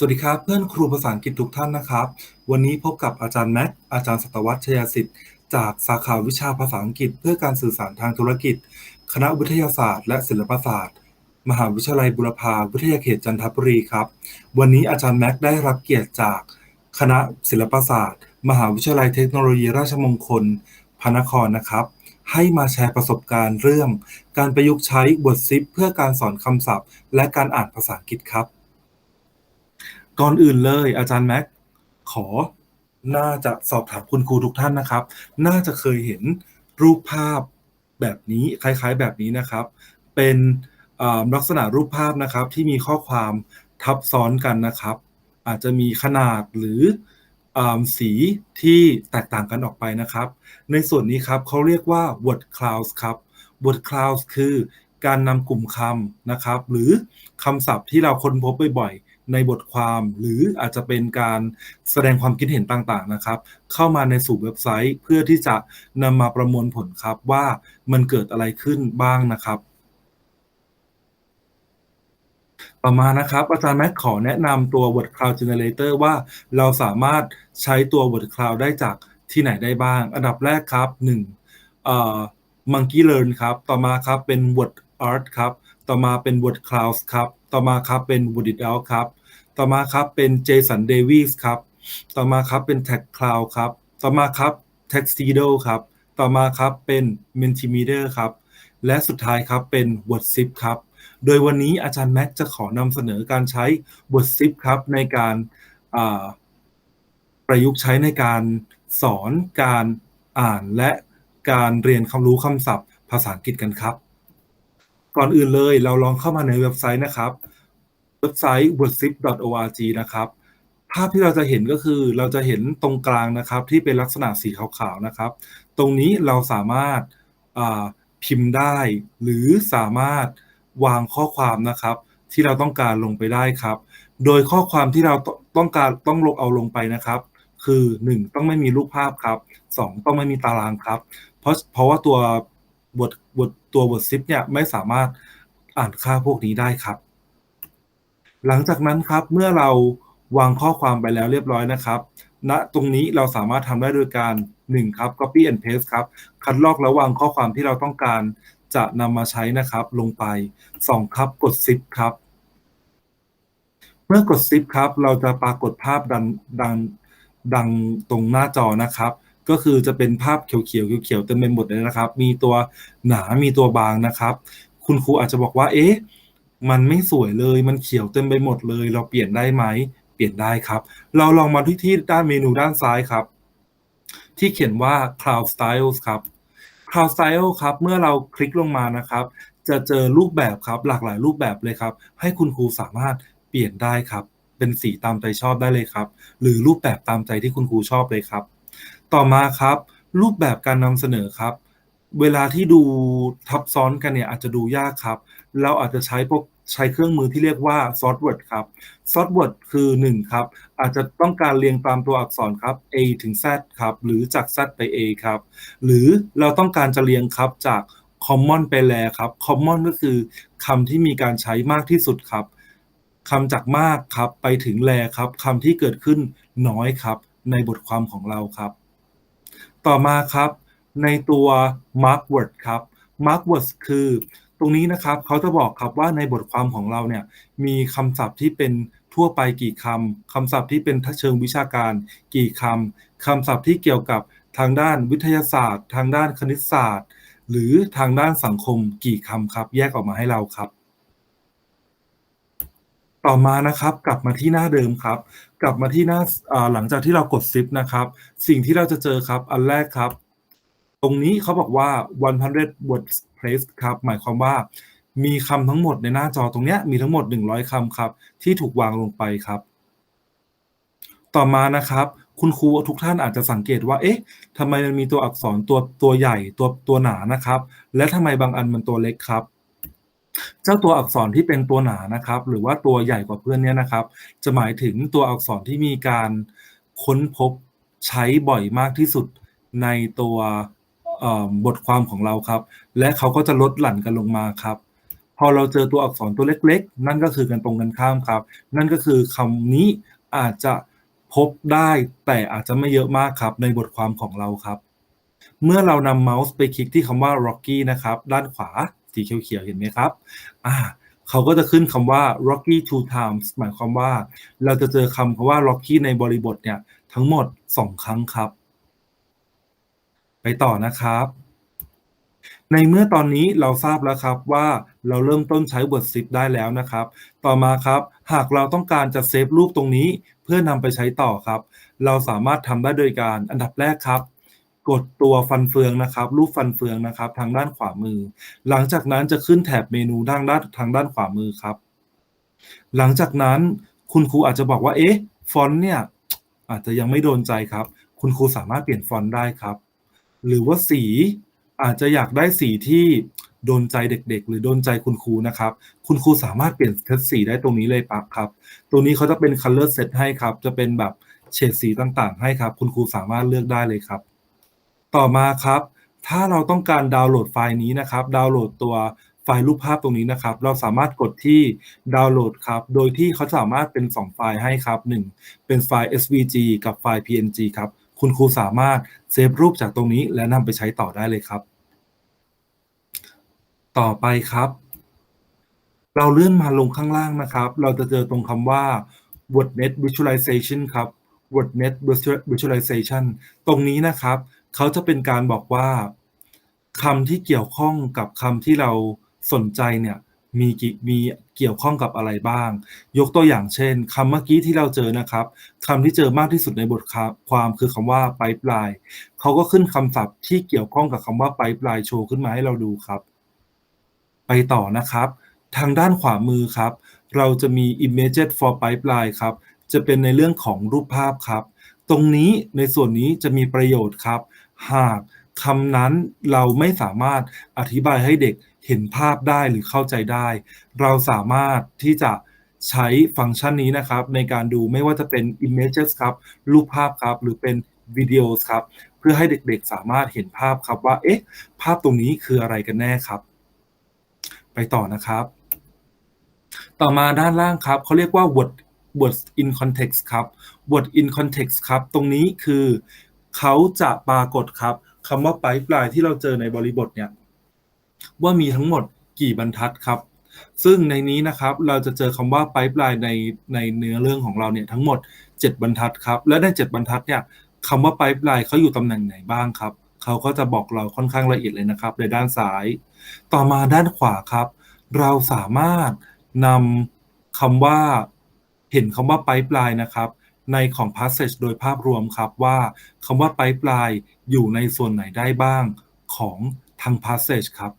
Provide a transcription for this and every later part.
สวัสดีครับเพื่อนครูภาษาอังกฤษทุกท่านนะครับ วันนี้พบกับอาจารย์แม็กอาจารย์สัตวัชชยสิทธิ์จากสาขาวิชาภาษาอังกฤษ เพื่อการสื่อสารทางธุรกิจ คณะวิทยาศาสตร์ และศิลปศาสตร์ มหาวิทยาลัยบุรพาวิทยาเขตจันทบุรีครับ วันนี้อาจารย์แม็กได้รับเกียรติจากคณะศิลปศาสตร์ มหาวิทยาลัยเทคโนโลยีราชมงคลพระนครนะครับ ให้มาแชร์ประสบการณ์เรื่อง การประยุกต์ใช้บทซิปเพื่อการสอนคำศัพท์ และการอ่านภาษาอังกฤษครับ ก่อนอื่นเลย อาจารย์แม็กขอน่าจะสอบถามคุณครูทุกท่านนะครับ น่าจะเคยเห็นรูปภาพแบบนี้คล้ายๆแบบนี้นะครับ เป็นลักษณะรูปภาพนะครับที่มีข้อความทับซ้อนกันนะครับ อาจจะมีขนาดหรืออสีที่แตกต่างกันออกไปนะครับ ในส่วนนี้ครับเขาเรียกว่า word clouds ครับ word clouds คือการนำกลุ่มคำนะครับ หรือคำศัพท์ที่เราค้นพบบ่อยๆ ในบทความหรืออาจจะเป็นการแสดงความคิดเห็นต่างๆนะครับ เข้ามาในสู่เว็บไซต์เพื่อที่จะนำมาประมวลผลครับว่ามันเกิดอะไรขึ้นบ้างนะครับต่อมานะครับ อาจารย์แม็กขอแนะนำตัว Word Cloud Generator ว่าเราสามารถใช้ตัว Word Cloud ได้จากที่ไหนได้บ้าง อันดับแรกครับ1เอ่อ Monkey Learn ครับ ต่อมาครับเป็น Word Art ครับ ต่อมาเป็น Word Clouds ครับ ต่อมาครับเป็น Word It Out ครับ ต่อมาครับเป็น Jason Davis ครับ ต่อมาครับเป็น Tag Cloud ครับ ต่อมาครับ Tuxedo ครับ ต่อมาครับเป็น Mentimeter ครับ และสุดท้ายครับเป็น WordZip ครับ โดยวันนี้อาจารย์แม็กจะขอนำเสนอการใช้ WordZip ครับในการาประยุกต์ใช้ในการสอนการอ่านและการเรียนความรู้คำศัพท์ภาษาอังกฤษกันครับ ก่อนอื่นเลยเราลองเข้ามาในเว็บไซต์นะครับ เว็บไซต์ wordzip.org นะครับ ภาพที่เราจะเห็นก็คือเราจะเห็นตรงกลางนะครับ ที่เป็นลักษณะสีขาวๆนะครับ ตรงนี้เราสามารถพิมพ์ได้ หรือสามารถวางข้อความนะครับ ที่เราต้องการลงไปได้ครับ โดยข้อความที่เราต้องการต้องลงเอาลงไปนะครับ คือ 1 ต้องไม่มีรูปภาพครับ 2 ต้องไม่มีตารางครับ เพราะเพราะว่าตัวบทบทตัวบทซิปเนี่ยไม่สามารถอ่านค่าพวกนี้ได้ครับ หลังจากนั้นครับเมื่อเราวางข้อความไปแล้วเรียบร้อยนะครับณตรงนี้เราสามารถทำได้โดยการ 1 ครับ copy and paste ครับ คัดลอกแล้ววางข้อความที่เราต้องการจะนำมาใช้นะครับ ลงไป 2 ครับกด zip ครับ เมื่อกด zip ครับ เราจะปรากฏภาพดังดังดังตรงหน้าจอนะครับ ก็คือจะเป็นภาพเขียวๆเขียวๆเต็มไปหมดเลยนะครับ มีตัวหนา มีตัวบางนะครับ คุณครูอาจจะบอกว่า เอ๊ะ มันไม่สวยเลย มันเขียวเต็มไปหมดเลย เราเปลี่ยนได้ไหม เปลี่ยนได้ครับ เราลองมาที่ที่ด้านเมนูด้านซ้ายครับ ที่เขียนว่า Cloud Styles ครับ Cloud Style ครับ เมื่อเราคลิกลงมานะครับ จะเจอรูปแบบครับ หลากหลายรูปแบบเลยครับ ให้คุณครูสามารถเปลี่ยนได้ครับ เป็นสีตามใจชอบได้เลยครับ หรือรูปแบบตามใจที่คุณครูชอบเลยครับ ต่อมาครับ รูปแบบการนำเสนอครับ เวลาที่ดูทับซ้อนกันเนี่ยอาจจะดูยากครับ เราอาจจะใช้พวกใช้เครื่องมือที่เรียกว่า Sortword ครับ Sortword คือ1ครับอาจจะต้องการเรียงตามตัวอักษรครับ A ถึง Z ครับหรือจาก Z ไป A ครับหรือเราต้องการจะเรียงครับจาก Common ไป Rare ครับ Common ก็คือคำที่มีการใช้มากที่สุดครับคำจากมากครับไปถึง Rare ครับคำที่เกิดขึ้นน้อยครับ ในบทความของเราครับ ต่อมาครับ ในตัว Mark Word ครับ Mark Word คือ ตรงนี้นะครับเขาจะบอกครับว่าในบทความของเราเนี่ยมีคำศัพท์ที่เป็นทั่วไปกี่คำคำศัพท์ที่เป็นเชิงวิชาการกี่คำคำศัพท์ที่เกี่ยวกับทางด้านวิทยาศาสตร์ ทางด้านคณิตศาสตร์ หรือทางด้านสังคมกี่คำครับ แยกออกมาให้เราครับ ต่อมานะครับกลับมาที่หน้าเดิมครับ กลับมาที่หน้าหลังจากที่เรากด Zip นะครับ สิ่งที่เราจะเจอครับอันแรกครับ ตรงนี้เขาบอกว่า 100 words place ครับ หมายความว่ามีคำทั้งหมดในหน้าจอตรงนี้มีทั้งหมด 100คำครับ ที่ถูกวางลงไปครับ ต่อมานะครับ คุณครูทุกท่านอาจจะสังเกตว่า เอ๊ะทำไมมันมีตัวอักษรตัวตัวใหญ่ตัวตัวหนานะครับ และทำไมบางอันมันตัวเล็กครับ เจ้าตัวอักษรที่เป็นตัวหนานะครับ หรือว่าตัวใหญ่กว่าเพื่อนเนี่ยนะครับ จะหมายถึงตัวอักษรที่มีการค้นพบใช้บ่อยมากที่สุดในตัว บทความของเราครับ และเขาก็จะลดหลั่นกันลงมาครับ พอเราเจอตัวอักษรตัวเล็ก ๆ นั่นก็คือกันตรงกันข้ามครับ นั่นก็คือคำนี้อาจจะพบได้แต่อาจจะไม่เยอะมากครับในบทความของเราครับ เมื่อเรานำเมาส์ไปคลิกที่คำว่า Rocky นะครับ ด้านขวาสีเขียวๆเห็นไหมครับอ่าเขาก็จะขึ้นคำว่า Rocky two times หมายความว่า เราจะเจอคำคำว่า Rocky ในบริบทเนี่ยทั้งหมด 2 ครั้งครับ ไปต่อนะครับ ในเมื่อตอนนี้เราทราบแล้วครับว่าเราเริ่มต้นใช้ WordZip ได้แล้วนะครับ ต่อมาครับ หากเราต้องการจะเซฟรูปตรงนี้เพื่อนำไปใช้ต่อครับ เราสามารถทำได้โดยการอันดับแรกครับกดตัวฟันเฟืองนะครับ รูปฟันเฟืองนะครับ ทางด้านขวามือ หลังจากนั้นจะขึ้นแถบเมนูด้านด้านทางด้านขวามือครับ หลังจากนั้นคุณครูอาจจะบอกว่าเอ๊ะฟอนต์เนี่ยอาจจะยังไม่โดนใจครับ คุณครูสามารถเปลี่ยนฟอนต์ได้ครับ หรือว่าสีอาจจะอยากได้สีที่โดนใจเด็ก ๆ หรือโดนใจคุณครูนะครับ คุณครูสามารถเปลี่ยนเซตสีได้ตรงนี้เลยปั๊บครับ ตัวนี้เขาจะเป็น color set ให้ครับ จะเป็นแบบเฉดสีต่างๆ ให้ครับ คุณครูสามารถเลือกได้เลยครับ ต่อมาครับ ถ้าเราต้องการดาวน์โหลดไฟล์นี้นะครับ ดาวน์โหลดตัวไฟล์รูปภาพตรงนี้นะครับ เราสามารถกดที่ดาวน์โหลดครับ โดยที่เขาสามารถเป็น 2 ไฟล์ให้ครับ 1 เป็นไฟล์ SVG กับไฟล์ PNG ครับ คุณครูสามารถเซฟรูปจากตรงนี้และนำไปใช้ต่อได้เลยครับ ต่อไปครับ เราเลื่อนมาลงข้างล่างนะครับ เราจะเจอตรงคำว่า WordNet Visualization ครับ WordNet Visualization ตรงนี้นะครับ เขาจะเป็นการบอกว่าคำที่เกี่ยวข้องกับคำที่เราสนใจเนี่ย มีกี่มีเกี่ยวข้องกับอะไรบ้าง ยกตัวอย่างเช่นคำเมื่อกี้ที่เราเจอนะครับคำที่เจอมากที่สุดในบทความคือคำว่า pipeline เขาก็ขึ้นคำศัพท์ที่เกี่ยวข้องกับคำว่า pipeline โชว์ขึ้นมาให้เราดูครับ ไปต่อนะครับ ทางด้านขวามือครับ เราจะมี images for pipeline ครับ จะเป็นในเรื่องของรูปภาพครับ ตรงนี้ในส่วนนี้จะมีประโยชน์ครับ หากคำนั้นเราไม่สามารถอธิบายให้เด็ก เห็นภาพได้หรือเข้าใจได้ เราสามารถที่จะใช้ฟังก์ชันนี้นะครับ ในการดูไม่ว่าจะเป็น images ครับ รูปภาพครับ หรือเป็นวิดีโอครับ เพื่อให้เด็กๆสามารถเห็นภาพครับว่า เอ๊ะ ภาพตรงนี้คืออะไรกันแน่ครับ ไปต่อนะครับ ต่อมาด้านล่างครับ เขาเรียกว่า word words in context ครับ word in context ครับ ตรงนี้คือเขาจะปรากฏครับคำว่า pipeline ที่เราเจอในบริบทเนี่ย ว่ามีทั้งหมดกี่บรรทัดครับ ซึ่งในนี้นะครับเราจะเจอคำว่า pipeline ในในเนื้อเรื่องของเราเนี่ยทั้งหมด 7 บรรทัดครับ และใน 7 บรรทัดเนี่ยคำว่า pipeline เขาอยู่ตำแหน่งไหนบ้างครับเขาก็จะบอกเราค่อนข้างละเอียดเลยนะครับ ในด้านซ้าย ต่อมาด้านขวาครับ เราสามารถนำคำว่าเห็นคำว่า pipeline นะครับในของ passage โดยภาพรวมครับว่าคำว่า pipeline อยู่ในส่วนไหนได้บ้างของทาง passage ครับ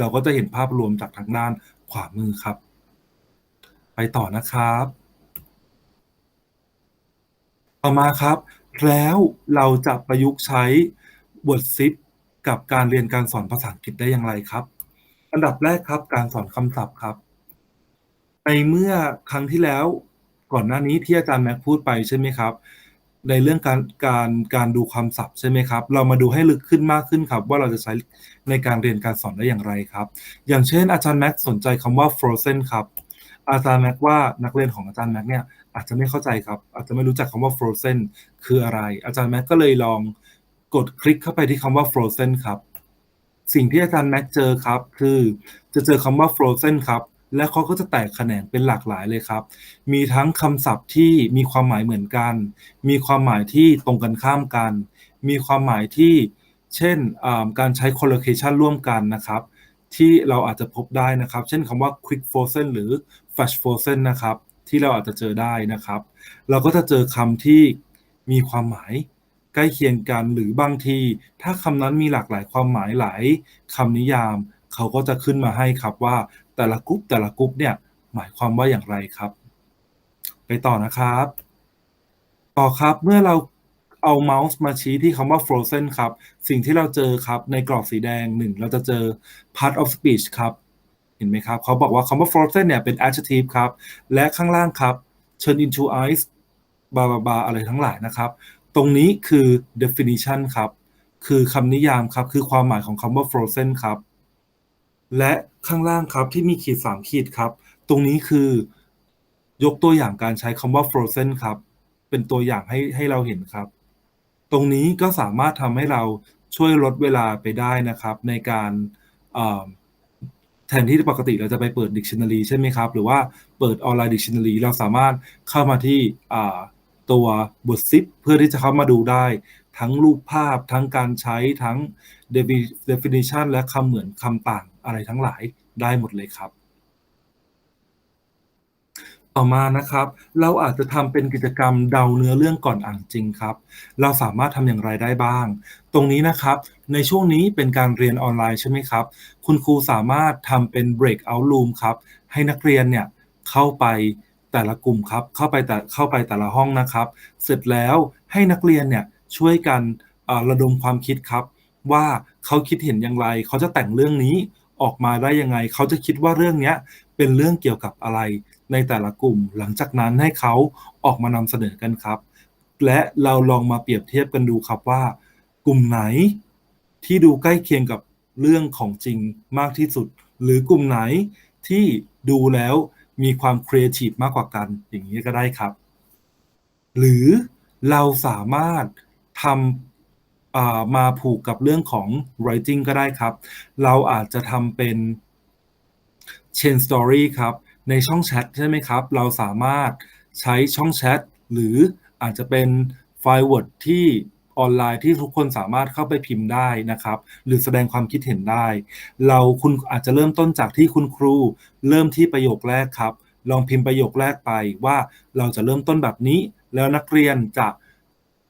เราก็จะเห็นภาพรวมจากทางด้านขวามือครับ ไปต่อนะครับ ต่อมาครับ แล้วเราจะประยุกต์ใช้ WordZip กับการเรียนการสอนภาษาอังกฤษได้อย่างไรครับ อันดับแรกครับการสอนคำศัพท์ครับ ในเมื่อครั้งที่แล้วก่อนหน้านี้ที่อาจารย์แม็กพูดไปใช่ไหมครับ ในเรื่องการการการดูคำศัพท์ใช่ไหมครับ เรามาดูให้ลึกขึ้นมากขึ้นครับ ว่าเราจะใช้ในการเรียนการสอนได้อย่างไรครับ อย่างเช่น อาจารย์แม็กสนใจคำว่า frozen ครับ อาจารย์แม็กว่านักเรียนของอาจารย์แม็กเนี่ยอาจจะไม่เข้าใจครับ อาจจะไม่รู้จักคำว่า frozen คืออะไร อาจารย์แม็กก็เลยลองกดคลิกเข้าไปที่คำว่า frozen ครับ สิ่งที่อาจารย์แม็กเจอครับ คือจะเจอคำว่า frozen ครับ และเขาก็จะแตกแขนงเป็นหลากหลายเลยครับ มีทั้งคำศัพท์ที่มีความหมายเหมือนกัน มีความหมายที่ตรงกันข้ามกัน มีความหมายที่เช่นการใช้ collocation ร่วมกันนะครับ ที่เราอาจจะพบได้นะครับ เช่นคำว่า quick frozen หรือ flash frozen นะครับ ที่เราอาจจะเจอได้นะครับ เราก็จะเจอคำที่มีความหมายใกล้เคียงกันหรือบางที ถ้าคำนั้นมีหลากหลายความหมายหลายคำนิยาม เขาก็จะขึ้นมาให้ครับว่า แต่ละกรุ๊ปแต่ละกรุ๊ปเนี่ยหมายความว่าอย่างไรครับ ไปต่อนะครับ ต่อครับเมื่อเราเอาเมาส์มาชี้ที่คำว่า frozen ครับ สิ่งที่เราเจอครับในกรอบสีแดงหนึ่งเราจะเจอ part of speech ครับ เห็นไหมครับ เขาบอกว่าคำว่า frozen เนี่ยเป็น adjective ครับ และข้างล่างครับ turn into ice บาบาบาอะไรทั้งหลายนะครับ ตรงนี้คือ definition ครับ คือคำนิยามครับ คือความหมายของคำว่า frozen ครับ และข้างล่างครับที่มีขีด 3 ขีดครับ ตรงนี้คือยกตัวอย่างการใช้คำว่า frozen ครับ เป็นตัวอย่างให้ให้เราเห็นครับ ตรงนี้ก็สามารถทำให้เราช่วยลดเวลาไปได้นะครับ ในการแทนที่ปกติเราจะไปเปิด dictionary ใช่ไหมครับ หรือว่าเปิดออนไลน์ dictionary เราสามารถเข้ามาที่ตัวบท zip เพื่อที่จะเข้ามาดูได้ ทั้งรูปภาพทั้งการใช้ทั้ง definition และคำเหมือนคำต่าง อะไรทั้งหลายได้หมดเลยครับ ต่อมานะครับ เราอาจจะทำเป็นกิจกรรมเดาเนื้อเรื่องก่อนอ่านจริงครับ เราสามารถทำอย่างไรได้บ้าง ตรงนี้นะครับ ในช่วงนี้เป็นการเรียนออนไลน์ใช่ไหมครับ คุณครูสามารถทำเป็น breakout room ครับ ให้นักเรียนเนี่ยเข้าไปแต่ละกลุ่มครับ เข้าไปแต่เข้าไปแต่ละห้องนะครับ เสร็จแล้วให้นักเรียนเนี่ยช่วยกันระดมความคิดครับ ว่าเขาคิดเห็นอย่างไร เขาจะแต่งเรื่องนี้ ออกมาได้ยังไง เขาจะคิดว่าเรื่องนี้เป็นเรื่องเกี่ยวกับอะไรในแต่ละกลุ่ม หลังจากนั้นให้เขาออกมานำเสนอกันครับ และเราลองมาเปรียบเทียบกันดูครับว่า กลุ่มไหนที่ดูใกล้เคียงกับเรื่องของจริงมากที่สุด หรือกลุ่มไหนที่ดูแล้วมีความครีเอทีฟมากกว่ากันอย่างนี้ก็ได้ครับ หรือเราสามารถทำ มาผูกกับเรื่องของ writing ก็ได้ครับ เราอาจจะทำเป็น chain story ครับ ในช่องแชทใช่ไหมครับ เราสามารถใช้ช่องแชทหรืออาจจะเป็นไฟล์ Word ที่ออนไลน์ที่ทุกคนสามารถเข้าไปพิมพ์ได้นะครับ หรือแสดงความคิดเห็นได้ เราคุณอาจจะเริ่มต้นจากที่คุณครู เริ่มที่ประโยคแรกครับ ลองพิมพ์ประโยคแรกไปว่าเราจะเริ่มต้นแบบนี้ แล้วนักเรียนจะ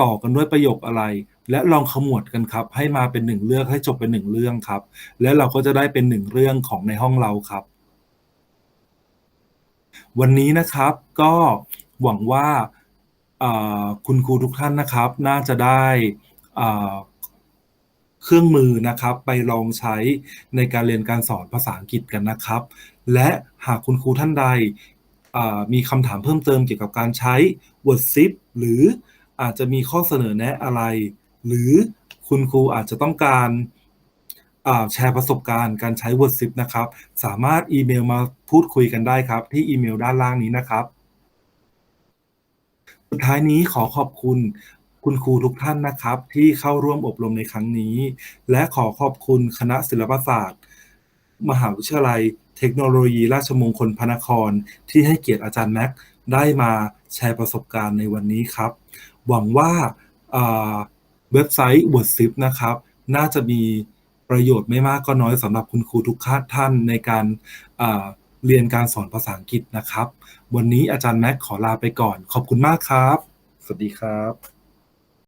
ต่อกันด้วยประโยคอะไร และลองขมวดกันครับ ให้มาเป็นหนึ่งเรื่องให้จบเป็นหนึ่งเรื่องครับ และเราก็จะได้เป็นหนึ่งเรื่องของในห้องเราครับ วันนี้นะครับก็หวังว่าคุณครูทุกท่านนะครับ น่าจะได้เครื่องมือนะครับ ไปลองใช้ในการเรียนการสอนภาษาอังกฤษกันนะครับ และหากคุณครูท่านใดมีคำถามเพิ่มเติมเกี่ยวกับการใช้ WordZip หรืออาจจะมีข้อเสนอแนะอะไร หรือคุณครูอาจจะต้องการแชร์ประสบการณ์การใช้ WordZip นะครับ สามารถอีเมลมาพูดคุยกันได้ครับ ที่อีเมลด้านล่างนี้นะครับ สุดท้ายนี้ขอขอบคุณคุณครูทุกท่านนะครับ ที่เข้าร่วมอบรมในครั้งนี้ และขอขอบคุณคณะศิลปศาสตร์ มหาวิทยาลัย เทคโนโลยี ราชมงคลพระนคร ที่ให้เกียรติอาจารย์แม็กซ์ได้มาแชร์ประสบการณ์ในวันนี้ครับ หวังว่าอ่า เว็บไซต์ WordSip นะครับ น่าจะมีประโยชน์ไม่มากก็น้อยสำหรับคุณครูทุกท่านในการเรียนการสอนภาษาอังกฤษนะครับ วันนี้อาจารย์แม็กขอลาไปก่อน ขอบคุณมากครับ สวัสดีครับ